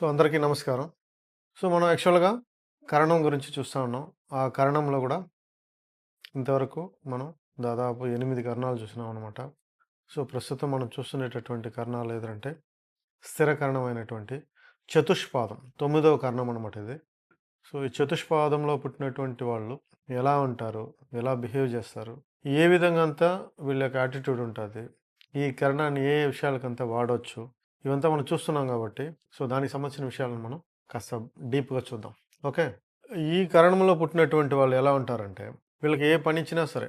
So అందరికీ నమస్కారం. So మనం యాక్చువల్గా కరణం గురించి చూస్తూ ఉన్నాం. ఆ కరణంలో కూడా ఇంతవరకు మనం దాదాపు ఎనిమిది కరణాలు చూసినాం అనమాట సో ప్రస్తుతం మనం చూస్తున్నటువంటి కరణాలు ఏదంటే స్థిర కరణమైనటువంటి చతుష్పాదం తొమ్మిదవ కరణం అనమాట ఇది. సో ఈ చతుష్పాదంలో పుట్టినటువంటి వాళ్ళు ఎలా ఉంటారు? ఎలా బిహేవ్ చేస్తారు? ఏ విధంగా అంతా వీళ్ళ యొక్క యాటిట్యూడ్ ఉంటుంది? ఈ కరణాన్ని ఏ ఏ విషయాలకంతా వాడవచ్చు ఇవంతా మనం చూస్తున్నాం కాబట్టి సో దానికి సంబంధించిన విషయాలను మనం కాస్త డీప్గా చూద్దాం. ఓకే? ఈ కరణంలో పుట్టినటువంటి వాళ్ళు ఎలా ఉంటారంటే వీళ్ళకి ఏ పని ఇచ్చినా సరే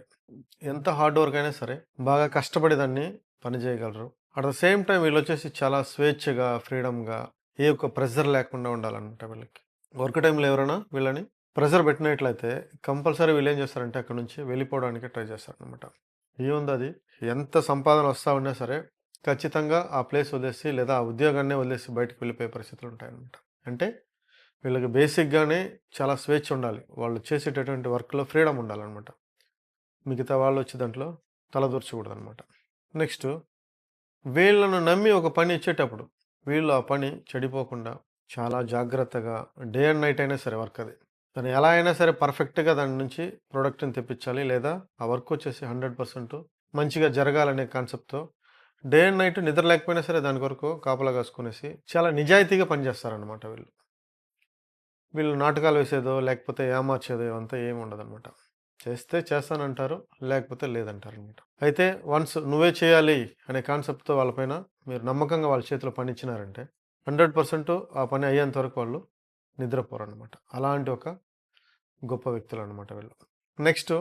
ఎంత హార్డ్ వర్క్ అయినా సరే బాగా కష్టపడి దాన్ని పని చేయగలరు. అట్ ద సేమ్ టైం వీళ్ళు వచ్చేసి చాలా స్వేచ్ఛగా ఫ్రీడమ్గా ఏ ఒక్క ప్రెషర్ లేకుండా ఉండాలన్నమాట వీళ్ళకి. వర్క్ టైంలో ఎవరైనా వీళ్ళని ప్రెషర్ పెట్టినట్లయితే కంపల్సరీ వీళ్ళు ఏం చేస్తారంటే అక్కడ నుంచి వెళ్ళిపోవడానికి ట్రై చేస్తారనమాట ఏముంది అది? ఎంత సంపాదన వస్తూ ఉన్నా సరే ఖచ్చితంగా ఆ ప్లేస్ వదిలేసి లేదా ఆ ఉద్యోగాన్నే వదిలేసి బయటకు వెళ్ళిపోయే పరిస్థితులు ఉంటాయన్నమాట. అంటే వీళ్ళకి బేసిక్గానే చాలా స్వేచ్ఛ ఉండాలి. వాళ్ళు చేసేటటువంటి వర్క్లో ఫ్రీడమ్ ఉండాలన్నమాట. మిగతా వాళ్ళు వచ్చి దాంట్లో తలదూర్చకూడదు అనమాట నెక్స్ట్ వీళ్ళను నమ్మి ఒక పని ఇచ్చేటప్పుడు వీళ్ళు ఆ పని చెడిపోకుండా చాలా జాగ్రత్తగా డే అండ్ నైట్ అయినా సరే వర్క్ అది. దాన్ని ఎలా అయినా సరే పర్ఫెక్ట్గా దాని నుంచి ప్రోడక్ట్ని తెప్పించాలి లేదా ఆ వర్క్ వచ్చేసి హండ్రెడ్ పర్సెంట్ మంచిగా జరగాలనే కాన్సెప్ట్తో డే అండ్ నైట్ నిద్ర లేకపోయినా సరే దాని కొరకు కాపలా కాసుకునేసి చాలా నిజాయితీగా పనిచేస్తారనమాట వీళ్ళు. వీళ్ళు నాటకాలు వేసేదో లేకపోతే ఏమార్చేదో అంతా ఏమి ఉండదన్నమాట. చేస్తే చేస్తానంటారు లేకపోతే లేదంటారు అనమాట అయితే వన్స్ నువ్వే చేయాలి అనే కాన్సెప్ట్తో వాళ్ళపైన మీరు నమ్మకంగా వాళ్ళ చేతిలో పని ఇచ్చినారంటే హండ్రెడ్ పర్సెంట్ ఆ పని అయ్యేంత వరకు వాళ్ళు నిద్రపోరు అనమాట అలాంటి ఒక గొప్ప వ్యక్తులు అనమాట వీళ్ళు. నెక్స్ట్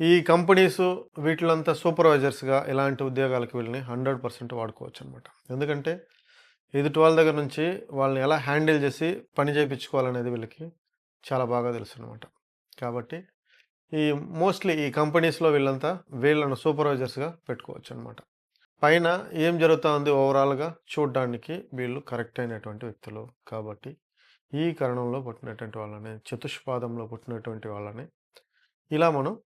ఈ కంపెనీస్ వీటిలంతా సూపర్వైజర్స్గా ఇలాంటి ఉద్యోగాలకు వీళ్ళని హండ్రెడ్ పర్సెంట్ వాడుకోవచ్చు అనమాట ఎందుకంటే ఎదుటి వాళ్ళ దగ్గర నుంచి వాళ్ళని ఎలా హ్యాండిల్ చేసి పని చేయించుకోవాలనేది వీళ్ళకి చాలా బాగా తెలుసు అనమాట కాబట్టి ఈ మోస్ట్లీ ఈ కంపెనీస్లో వీళ్ళంతా వీళ్ళను సూపర్వైజర్స్గా పెట్టుకోవచ్చు అనమాట పైన ఏం జరుగుతుంది ఓవరాల్గా చూడడానికి వీళ్ళు కరెక్ట్ అయినటువంటి వ్యక్తులు. కాబట్టి ఈ కరణంలో పుట్టినటువంటి వాళ్ళని చతుష్పాదంలో పుట్టినటువంటి వాళ్ళని ఇలా మనం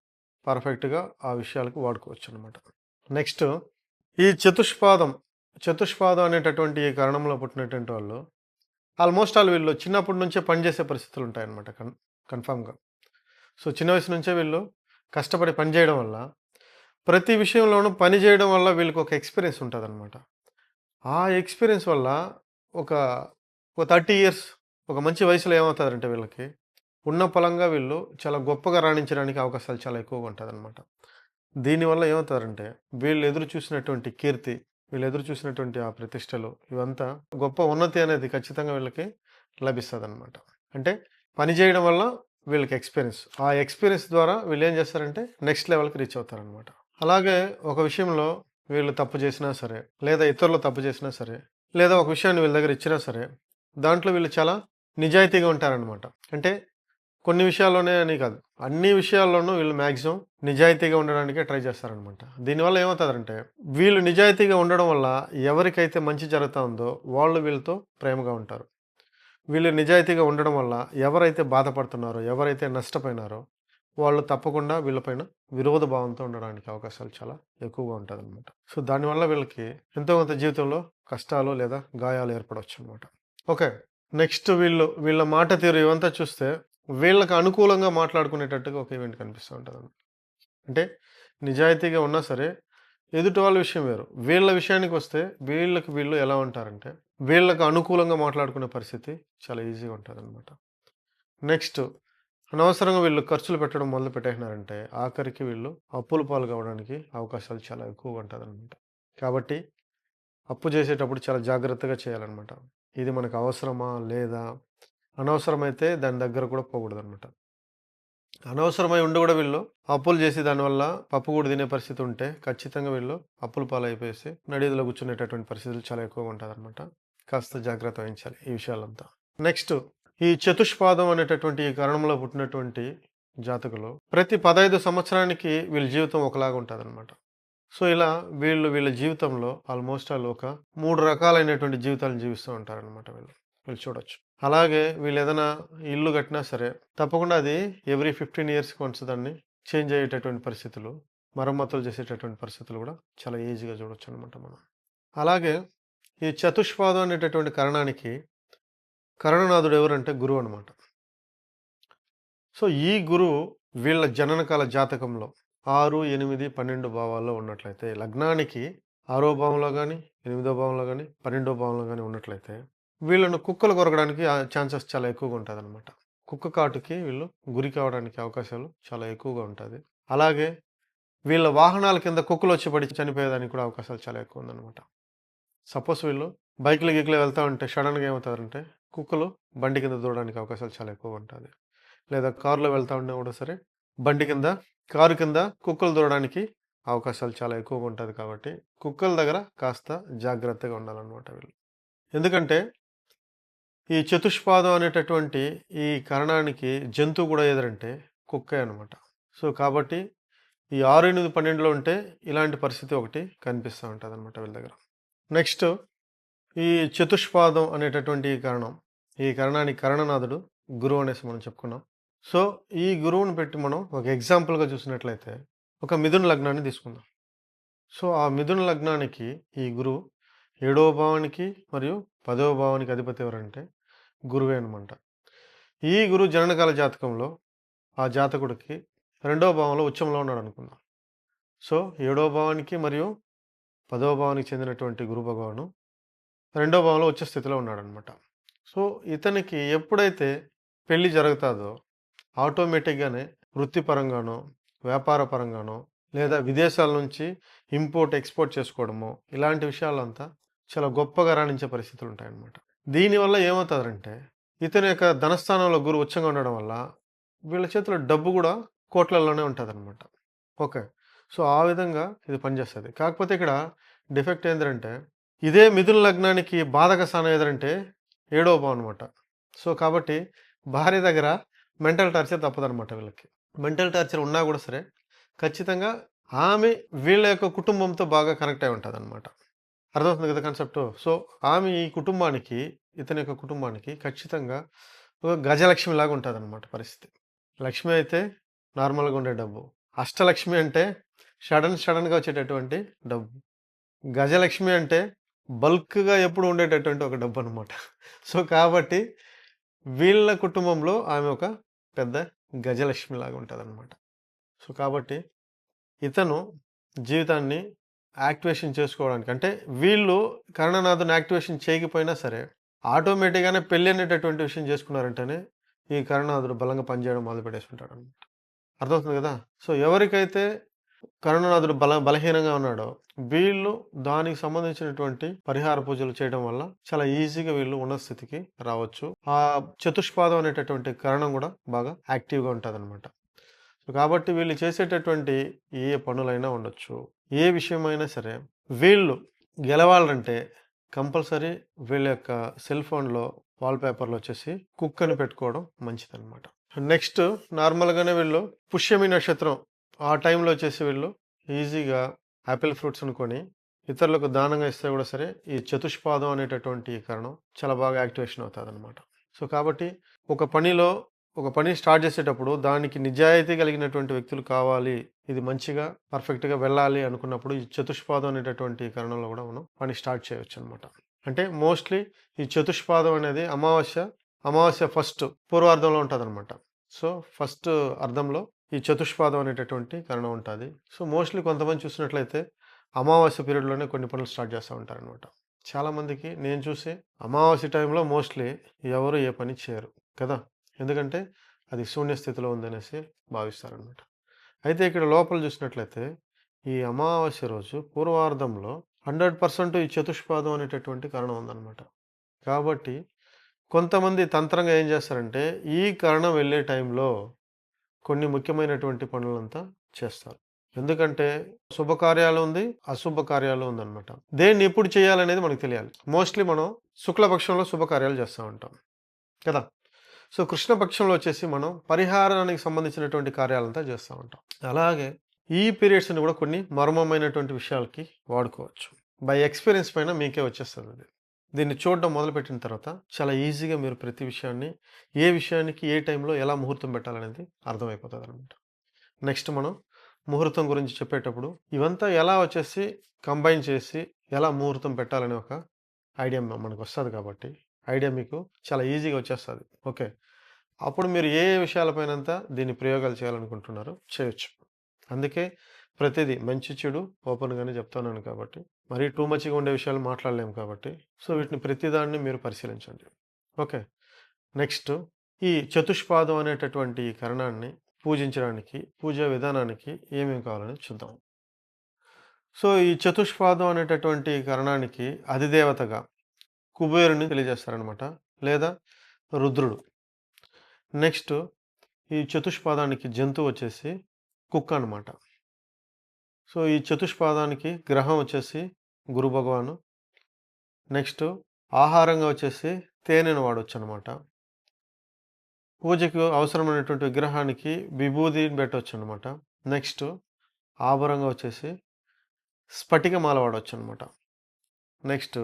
పర్ఫెక్ట్గా ఆ విషయాలకు వాడుకోవచ్చు అనమాట నెక్స్ట్ ఈ చతుష్పాదం చతుష్పాదం అనేటటువంటి ఈ కారణంలో పుట్టినటువంటి వాళ్ళు ఆల్మోస్ట్ ఆల్ వీళ్ళు చిన్నప్పటి నుంచే పనిచేసే పరిస్థితులు ఉంటాయన్నమాట కన్ కన్ఫామ్గా. సో చిన్న వయసు నుంచే వీళ్ళు కష్టపడి పని చేయడం వల్ల ప్రతి విషయంలోనూ పని చేయడం వల్ల వీళ్ళకి ఒక ఎక్స్పీరియన్స్ ఉంటుంది అనమాట ఆ ఎక్స్పీరియన్స్ వల్ల ఒక ఒక థర్టీ ఇయర్స్ ఒక మంచి వయసులో ఏమవుతుందంటే వీళ్ళకి ఉన్న పొలంగా వీళ్ళు చాలా గొప్పగా రాణించడానికి అవకాశాలు చాలా ఎక్కువగా ఉంటుంది అనమాట దీనివల్ల ఏమవుతారంటే వీళ్ళు ఎదురు చూసినటువంటి కీర్తి వీళ్ళు ఎదురు చూసినటువంటి ఆ ప్రతిష్టలు ఇవంతా గొప్ప ఉన్నతి అనేది ఖచ్చితంగా వీళ్ళకి లభిస్తుంది అనమాట అంటే పని చేయడం వల్ల వీళ్ళకి ఎక్స్పీరియన్స్ ఆ ఎక్స్పీరియన్స్ ద్వారా వీళ్ళు ఏం చేస్తారంటే నెక్స్ట్ లెవెల్కి రీచ్ అవుతారనమాట అలాగే ఒక విషయంలో వీళ్ళు తప్పు చేసినా సరే లేదా ఇతరులు తప్పు చేసినా సరే లేదా ఒక విషయాన్ని వీళ్ళ దగ్గర ఇచ్చినా సరే దాంట్లో వీళ్ళు చాలా నిజాయితీగా ఉంటారనమాట అంటే కొన్ని విషయాల్లోనే అని కాదు. అన్ని విషయాల్లోనూ వీళ్ళు మ్యాక్సిమం నిజాయితీగా ఉండడానికే ట్రై చేస్తారనమాట దీనివల్ల ఏమవుతుందంటే వీళ్ళు నిజాయితీగా ఉండడం వల్ల ఎవరికైతే మంచి జరుగుతూ ఉందో వాళ్ళు వీళ్ళతో ప్రేమగా ఉంటారు. వీళ్ళు నిజాయితీగా ఉండడం వల్ల ఎవరైతే బాధపడుతున్నారో ఎవరైతే నష్టపోయినారో వాళ్ళు తప్పకుండా వీళ్ళపైన విరోధ భావంతో ఉండడానికి అవకాశాలు చాలా ఎక్కువగా ఉంటుంది అనమాట సో దానివల్ల వీళ్ళకి ఎంతో కొంత జీవితంలో కష్టాలు లేదా గాయాలు ఏర్పడవచ్చు అనమాట ఓకే. నెక్స్ట్ వీళ్ళు వీళ్ళ మాట తీరు ఇవంతా చూస్తే వీళ్ళకి అనుకూలంగా మాట్లాడుకునేటట్టుగా ఒక ఈవెంట్ కనిపిస్తూ ఉంటుంది అంటే నిజాయితీగా ఉన్నా సరే ఎదుటి వాళ్ళ విషయం వేరు. వీళ్ళ విషయానికి వస్తే వీళ్ళకి వీళ్ళు ఎలా ఉంటారంటే వీళ్ళకి అనుకూలంగా మాట్లాడుకునే పరిస్థితి చాలా ఈజీగా ఉంటుంది అనమాట నెక్స్ట్ అనవసరంగా వీళ్ళు ఖర్చులు పెట్టడం మొదలు పెట్టేసినారంటే ఆఖరికి వీళ్ళు అప్పుల పాలు కావడానికి అవకాశాలు చాలా ఎక్కువగా ఉంటుంది అనమాట కాబట్టి అప్పు చేసేటప్పుడు చాలా జాగ్రత్తగా చేయాలన్నమాట. ఇది మనకు అవసరమా? లేదా? అనవసరమైతే దాని దగ్గర కూడా పోకూడదు అనమాట అనవసరమై ఉండి కూడా వీళ్ళు అప్పులు చేసి దానివల్ల పప్పు కూడా తినే పరిస్థితి ఉంటే ఖచ్చితంగా వీళ్ళు అప్పుల పాలైపోయేసి అయిపోయేసి నడిదిలో కూర్చునేటటువంటి పరిస్థితులు చాలా ఎక్కువగా ఉంటుంది అనమాట కాస్త జాగ్రత్త వహించాలి ఈ విషయాలంతా. నెక్స్ట్ ఈ చతుష్పాదం అనేటటువంటి ఈ కారణంలో పుట్టినటువంటి జాతకులు ప్రతి పదహైదు సంవత్సరానికి వీళ్ళ జీవితం ఒకలాగా ఉంటుంది అనమాట సో ఇలా వీళ్ళు వీళ్ళ జీవితంలో ఆల్మోస్ట్ ఆల్ ఒక మూడు రకాలైనటువంటి జీవితాలను జీవిస్తూ ఉంటారనమాట వీళ్ళు. వీళ్ళు చూడొచ్చు. అలాగే వీళ్ళు ఏదైనా ఇల్లు కట్టినా సరే తప్పకుండా అది ఎవ్రీ ఫిఫ్టీన్ ఇయర్స్కి వన్స్ దాన్ని చేంజ్ అయ్యేటటువంటి పరిస్థితులు మరమ్మతులు చేసేటటువంటి పరిస్థితులు కూడా చాలా ఈజీగా చూడొచ్చు అనమాట మనం. అలాగే ఈ చతుష్పాదం అనేటటువంటి కరణానికి కరణనాథుడు ఎవరంటే గురువు అనమాట సో ఈ గురువు వీళ్ళ జననకాల జాతకంలో ఆరు ఎనిమిది పన్నెండు భావాల్లో ఉన్నట్లయితే లగ్నానికి ఆరో భావంలో కానీ ఎనిమిదో భావంలో కానీ పన్నెండో భావంలో కానీ ఉన్నట్లయితే వీళ్ళను కుక్కలు కొరకడానికి ఛాన్సెస్ చాలా ఎక్కువగా ఉంటుంది అనమాట కుక్క కాటుకి వీళ్ళు గురి కావడానికి అవకాశాలు చాలా ఎక్కువగా ఉంటుంది. అలాగే వీళ్ళ వాహనాల కింద కుక్కలు వచ్చి పడి చనిపోయేదానికి కూడా అవకాశాలు చాలా ఎక్కువ ఉందన్నమాట. సపోజ్ వీళ్ళు బైక్లు గిక్లు వెళ్తూ ఉంటే సడన్గా ఏమవుతారంటే కుక్కలు బండి కింద దూడడానికి అవకాశాలు చాలా ఎక్కువ ఉంటుంది. లేదా కారులో వెళ్తూ ఉన్నా కూడా సరే బండి కింద కారు కింద కుక్కలు దూడడానికి అవకాశాలు చాలా ఎక్కువగా ఉంటుంది కాబట్టి కుక్కల దగ్గర కాస్త జాగ్రత్తగా ఉండాలన్నమాట వీళ్ళు. ఎందుకంటే ఈ చతుష్పాదం అనేటటువంటి ఈ కరణానికి జంతువు కూడా ఏదంటే కుక్కే అనమాట సో కాబట్టి ఈ ఆరు ఎనిమిది పన్నెండులో ఉంటే ఇలాంటి పరిస్థితి ఒకటి కనిపిస్తూ ఉంటుంది అనమాట వీళ్ళ దగ్గర. నెక్స్ట్ ఈ చతుష్పాదం అనేటటువంటి ఈ కరణం ఈ కరణానికి కరణనాథుడు గురువు అనేసి మనం చెప్పుకున్నాం. సో ఈ గురువుని పెట్టి మనం ఒక ఎగ్జాంపుల్గా చూసినట్లయితే ఒక మిథున లగ్నాన్ని తీసుకుందాం. సో ఆ మిథున లగ్నానికి ఈ గురువు ఏడవ భావానికి మరియు పదవ భావానికి అధిపతి ఎవరంటే గురువే అనమాట ఈ గురువు జననకాల జాతకంలో ఆ జాతకుడికి రెండవ భావంలో ఉచ్చంలో ఉన్నాడు అనుకుందాం. సో ఏడవ భావానికి మరియు పదవ భావానికి చెందినటువంటి గురు భగవాను రెండవ భావంలో వచ్చే స్థితిలో ఉన్నాడనమాట సో ఇతనికి ఎప్పుడైతే పెళ్ళి జరుగుతుందో ఆటోమేటిక్గానే వృత్తిపరంగానో వ్యాపార పరంగానో లేదా విదేశాల నుంచి ఇంపోర్ట్ ఎక్స్పోర్ట్ చేసుకోవడము ఇలాంటి విషయాలంతా చాలా గొప్పగా రాణించే పరిస్థితులు ఉంటాయన్నమాట. దీనివల్ల ఏమవుతుందంటే ఇతని యొక్క ధనస్థానంలో గురు ఉచ్చంగా ఉండడం వల్ల వీళ్ళ చేతిలో డబ్బు కూడా కోట్లలోనే ఉంటుంది అనమాట ఓకే. సో ఆ విధంగా ఇది పనిచేస్తుంది. కాకపోతే ఇక్కడ డిఫెక్ట్ ఏంటంటే ఇదే మిథున లగ్నానికి బాధక స్థానం ఏదంటే ఏడవ భావం అనమాట సో కాబట్టి భార్య దగ్గర మెంటల్ టార్చర్ తప్పదనమాట వీళ్ళకి. మెంటల్ టార్చర్ ఉన్నా కూడా సరే ఖచ్చితంగా ఆమె వీళ్ళ యొక్క కుటుంబంతో బాగా కనెక్ట్ అయి ఉంటుంది అనమాట అర్థమవుతుంది కదా కాన్సెప్ట్ సో ఆమె ఈ కుటుంబానికి ఇతని యొక్క కుటుంబానికి ఖచ్చితంగా ఒక గజలక్ష్మి లాగా ఉంటుంది అనమాట పరిస్థితి. లక్ష్మి అయితే నార్మల్గా ఉండే డబ్బు. అష్టలక్ష్మి అంటే సడన్ సడన్గా వచ్చేటటువంటి డబ్బు. గజలక్ష్మి అంటే బల్క్గా ఎప్పుడు ఉండేటటువంటి ఒక డబ్బు అనమాట సో కాబట్టి వీళ్ళ కుటుంబంలో ఆమె ఒక పెద్ద గజలక్ష్మి లాగా ఉంటుంది అనమాట సో కాబట్టి ఇతను జీవితాన్ని యాక్టివేషన్ చేసుకోవడానికి. అంటే వీళ్ళు కరుణనాథుని యాక్టివేషన్ చేయకపోయినా సరే ఆటోమేటిక్గానే పెళ్ళి అనేటటువంటి విషయం చేసుకున్నారంటేనే ఈ కరుణనాథుడు బలంగా పనిచేయడం మొదలు పెట్టేసుకుంటాడు అనమాట అర్థమవుతుంది కదా? సో ఎవరికైతే కరుణనాథుడు బల బలహీనంగా ఉన్నాడో వీళ్ళు దానికి సంబంధించినటువంటి పరిహార పూజలు చేయడం వల్ల చాలా ఈజీగా వీళ్ళు ఉన్న స్థితికి రావచ్చు. ఆ చతుష్పాదం అనేటటువంటి కరణం కూడా బాగా యాక్టివ్గా ఉంటుంది అనమాట కాబట్టి వీళ్ళు చేసేటటువంటి ఏ పనులైనా ఉండొచ్చు. ఏ విషయమైనా సరే వీళ్ళు గెలవాలంటే కంపల్సరీ వీళ్ళ యొక్క సెల్ ఫోన్లో వాల్పేపర్లో వచ్చేసి కుక్కని పెట్టుకోవడం మంచిదన్నమాట. నెక్స్ట్ నార్మల్గానే వీళ్ళు పుష్యమి నక్షత్రం ఆ టైంలో వచ్చేసి వీళ్ళు ఈజీగా యాపిల్ ఫ్రూట్స్ అనుకొని ఇతరులకు దానంగా ఇస్తే కూడా సరే ఈ చతుష్పాదం అనేటటువంటి ఈ కారణం చాలా బాగా యాక్టివేషన్ అవుతుంది అనమాట సో కాబట్టి ఒక పనిలో ఒక పని స్టార్ట్ చేసేటప్పుడు దానికి నిజాయితీ కలిగినటువంటి వ్యక్తులు కావాలి. ఇది మంచిగా పర్ఫెక్ట్గా వెళ్ళాలి అనుకున్నప్పుడు ఈ చతుష్పాదం అనేటటువంటి కారణంలో కూడా మనం పని స్టార్ట్ చేయవచ్చు అనమాట అంటే మోస్ట్లీ ఈ చతుష్పాదం అనేది అమావాస్య అమావాస్య ఫస్ట్ పూర్వార్థంలో ఉంటుంది అనమాట సో ఫస్ట్ అర్థంలో ఈ చతుష్పాదం అనేటటువంటి కరణం ఉంటుంది. సో మోస్ట్లీ కొంతమంది చూసినట్లయితే అమావాస్య పీరియడ్లోనే కొన్ని పనులు స్టార్ట్ చేస్తూ ఉంటారనమాట. చాలామందికి నేను చూసి అమావాస్య టైంలో మోస్ట్లీ ఎవరు ఏ పని చేయరు కదా. ఎందుకంటే అది శూన్య స్థితిలో ఉందనేసి భావిస్తారనమాట. అయితే ఇక్కడ లోపల చూసినట్లయితే ఈ అమావాస్య రోజు పూర్వార్ధంలో హండ్రెడ్ పర్సెంట్ ఈ చతుష్పాదం అనేటటువంటి కారణం ఉందన్నమాట. కాబట్టి కొంతమంది తంత్రంగా ఏం చేస్తారంటే ఈ కారణం వెళ్ళే టైంలో కొన్ని ముఖ్యమైనటువంటి పనులంతా చేస్తారు. ఎందుకంటే శుభకార్యాలు ఉంది అశుభ కార్యాలు ఉందన్నమాట. దేన్ని ఎప్పుడు చేయాలనేది మనకు తెలియాలి. మోస్ట్లీ మనం శుక్లపక్షంలో శుభకార్యాలు చేస్తూ ఉంటాం. కదా? సో కృష్ణపక్షంలో వచ్చేసి మనం పరిహారానికి సంబంధించినటువంటి కార్యాలంతా చేస్తూ ఉంటాం. అలాగే ఈ పీరియడ్స్ని కూడా కొన్ని మర్మమైనటువంటి విషయాలకి వాడుకోవచ్చు. బై ఎక్స్పీరియన్స్ పైన మీకే వచ్చేస్తుంది అది దీన్ని చూడడం మొదలుపెట్టిన తర్వాత చాలా ఈజీగా మీరు ప్రతి విషయాన్ని ఏ విషయానికి ఏ టైంలో ఎలా ముహూర్తం పెట్టాలనేది అర్థమైపోతుంది అనమాట నెక్స్ట్ మనం ముహూర్తం గురించి చెప్పేటప్పుడు ఇవంతా ఎలా వచ్చేసి కంబైన్ చేసి ఎలా ముహూర్తం పెట్టాలనే ఒక ఐడియా మనకు వస్తుంది కాబట్టి, ఐడియా మీకు చాలా ఈజీగా వచ్చేస్తుంది ఓకే. అప్పుడు మీరు ఏ ఏ విషయాలపైనంతా దీన్ని ప్రయోగాలు చేయాలనుకుంటున్నారో చేయొచ్చు. అందుకే ప్రతిదీ మంచి, చెడు ఓపెన్‌గానే చెప్తున్నాను కాబట్టి, మరీ టూ మచ్‌గా ఉండే విషయాలు మాట్లాడలేము కాబట్టి, సో వీటిని ప్రతిదాన్ని మీరు పరిశీలించండి. ఓకే. నెక్స్ట్ ఈ చతుష్పాదం అనేటటువంటి ఈ కరణాన్ని పూజించడానికి, పూజా విధానానికి ఏమేమి కావాలని చూద్దాం. సో ఈ చతుష్పాదం అనేటటువంటి కరణానికి అధిదేవతగా కుబేరుని తెలియజేస్తారనమాట. లేదా రుద్రుడు. నెక్స్ట్ ఈ చతుష్పాదానికి జంతువు వచ్చేసి కుక్క అనమాట. సో ఈ చతుష్పాదానికి గ్రహం వచ్చేసి గురు భగవాను. నెక్స్ట్ ఆహారంగా వచ్చేసి తేనెను వాడొచ్చనమాట. పూజకు అవసరమైనటువంటి విగ్రహానికి విభూదిని పెట్టొచ్చనమాట. నెక్స్ట్ ఆభరంగా వచ్చేసి స్ఫటికమాల వాడవచ్చు అనమాట నెక్స్ట్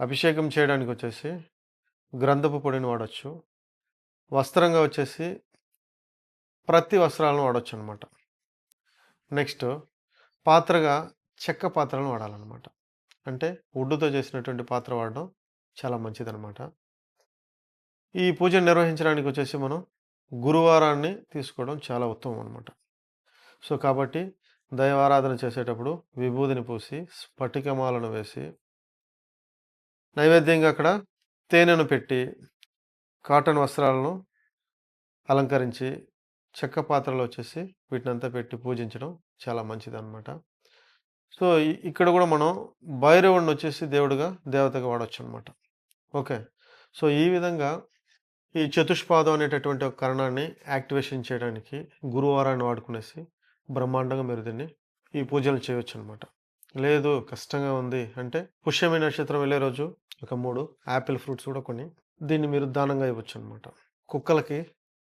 అభిషేకం చేయడానికి వచ్చేసి గ్రంథపు పొడిని వాడచ్చు వస్త్రంగా వచ్చేసి ప్రతి వస్త్రాలను వాడొచ్చనమాట. నెక్స్ట్ పాత్రగా చెక్క పాత్రలను వాడాలన్నమాట అంటే ఉడ్డుతో చేసినటువంటి పాత్ర వాడడం చాలా మంచిదనమాట. ఈ పూజను నిర్వహించడానికి వచ్చేసి మనం గురువారాన్ని తీసుకోవడం చాలా ఉత్తమం అనమాట. సో కాబట్టి దైవారాధన చేసేటప్పుడు విభూదిని పూసి, స్ఫటికమాలను వేసి నైవేద్యంగా అక్కడ తేనెను పెట్టి, కాటన్ వస్త్రాలను అలంకరించి, చెక్క పాత్రలో వచ్చేసి వీటినంతా పెట్టి పూజించడం చాలా మంచిదన్నమాట సో ఇక్కడ కూడా మనం భైరవుడిని వచ్చేసి దేవుడిగా దేవతగా వాడొచ్చనమాట. ఓకే. సో ఈ విధంగా ఈ చతుష్పాదం అనేటటువంటి ఒక కరణాన్ని యాక్టివేషన్ చేయడానికి గురువారాన్ని వాడుకునేసి బ్రహ్మాండంగా మీరు దీన్ని ఈ పూజలు చేయవచ్చు అనమాట లేదు కష్టంగా ఉంది అంటే పుష్యమి నక్షత్రం వెళ్ళే రోజు ఒక మూడు యాపిల్ ఫ్రూట్స్ కూడా కొన్ని దీన్ని మీరు దానంగా ఇవ్వచ్చు అనమాట కుక్కలకి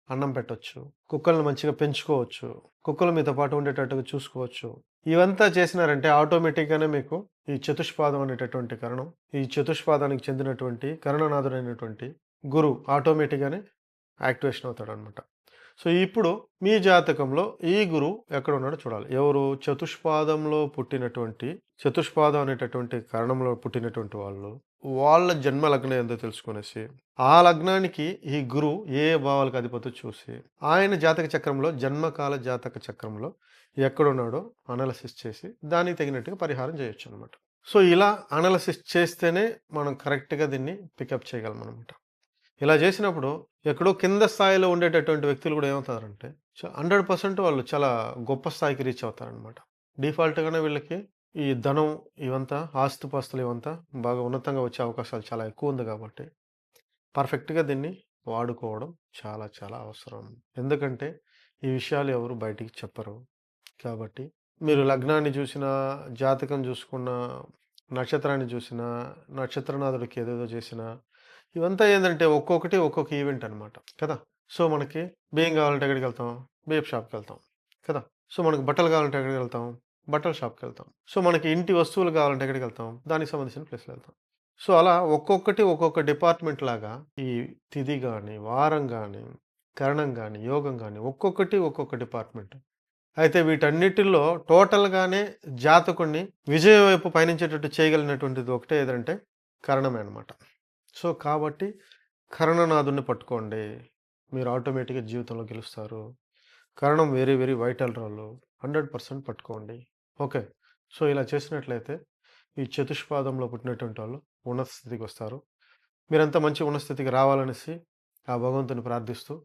అన్నం పెట్టవచ్చు కుక్కలను మంచిగా పెంచుకోవచ్చు. కుక్కలు మీతో పాటు ఉండేటట్టుగా చూసుకోవచ్చు. ఇవంతా చేసినారంటే ఆటోమేటిక్‌గానే మీకు ఈ చతుష్పాదం అనేటటువంటి కరణం, ఈ చతుష్పాదానికి చెందినటువంటి కరణనాథుడైనటువంటి గురువు ఆటోమేటిక్‌గానే యాక్టివేషన్ అవుతాడనమాట. సో ఇప్పుడు మీ జాతకంలో ఈ గురువు ఎక్కడ ఉన్నాడో చూడాలి. ఎవరు? చతుష్పాదంలో పుట్టినటువంటి చతుష్పాదం అనేటటువంటి కరణంలో పుట్టినటువంటి వాళ్ళు, వాళ్ళ జన్మ లగ్నం ఏందో తెలుసుకునేసి ఆ లగ్నానికి ఈ గురువు ఏ ఏ భావాలకు అధిపతి చూసి, ఆయన జాతక చక్రంలో జన్మకాల జాతక చక్రంలో ఎక్కడున్నాడో అనాలసిస్ చేసి, దానికి తగినట్టుగా పరిహారం చేయొచ్చు అనమాట సో ఇలా అనాలసిస్ చేస్తేనే మనం కరెక్ట్‌గా దీన్ని పికప్ చేయగలం అనమాట ఇలా చేసినప్పుడు ఎక్కడో కింద స్థాయిలో ఉండేటటువంటి వ్యక్తులు కూడా ఏమవుతారంటే హండ్రెడ్ పర్సెంట్ వాళ్ళు చాలా గొప్ప స్థాయికి రీచ్ అవుతారనమాట. డిఫాల్ట్‌గానే వీళ్ళకి ఈ ధనం ఇవంతా ఆస్తుపాస్తులు ఇవంతా బాగా ఉన్నతంగా వచ్చే అవకాశాలు చాలా ఎక్కువ ఉంది కాబట్టి, పర్ఫెక్ట్‌గా దీన్ని వాడుకోవడం చాలా చాలా అవసరం. ఎందుకంటే ఈ విషయాలు ఎవరు బయటికి చెప్పరు. కాబట్టి మీరు లగ్నాన్ని చూసినా, జాతకం చూసుకున్న నక్షత్రాన్ని చూసినా, నక్షత్రనాథుడికి ఏదేదో చేసినా, ఇవంతా ఏంటంటే ఒక్కొక్కటి ఒక్కొక్క ఈవెంట్ అనమాట. కదా! సో మనకి బియ్యం కావాలంటే ఎక్కడికి వెళ్తాం బియ్యం షాప్కి వెళ్తాం కదా! సో మనకు బట్టలు కావాలంటే ఎక్కడికి వెళ్తాం బట్టల షాప్కి వెళ్తాం సో మనకి ఇంటి వస్తువులు కావాలంటే ఎక్కడికి వెళ్తాం దానికి సంబంధించిన ప్లేస్‌కెళ్తాం. సో అలా ఒక్కొక్కటి ఒక్కొక్క డిపార్ట్‌మెంట్ లాగా ఈ తిథి కానీ వారం కానీ కరణం కానీ యోగం కానీ ఒక్కొక్కటి ఒక్కొక్క డిపార్ట్‌మెంట్. అయితే వీటన్నిటిలో టోటల్‌గానే జాతకుడిని విజయం వైపు పయనించేటట్టు చేయగలిగినటువంటిది ఒకటే ఏదంటే కరణమే అనమాట. సో కాబట్టి కరణనాథుడిని పట్టుకోండి. మీరు ఆటోమేటిక్‌గా జీవితంలో గెలుస్తారు. కరణం very very vital role hundred percent పట్టుకోండి. ఓకే. సో ఇలా చేసినట్లయితే ఈ చతుష్పాదంలో పుట్టినటువంటి వాళ్ళు ఉన్నత స్థితికొస్తారు. మీరంతా మంచి ఉన్నత స్థితికి రావాలనేసి ఆ భగవంతుని ప్రార్థిస్తూ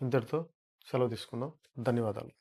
ఇంతటితో సెలవు తీసుకుందాం. ధన్యవాదాలు.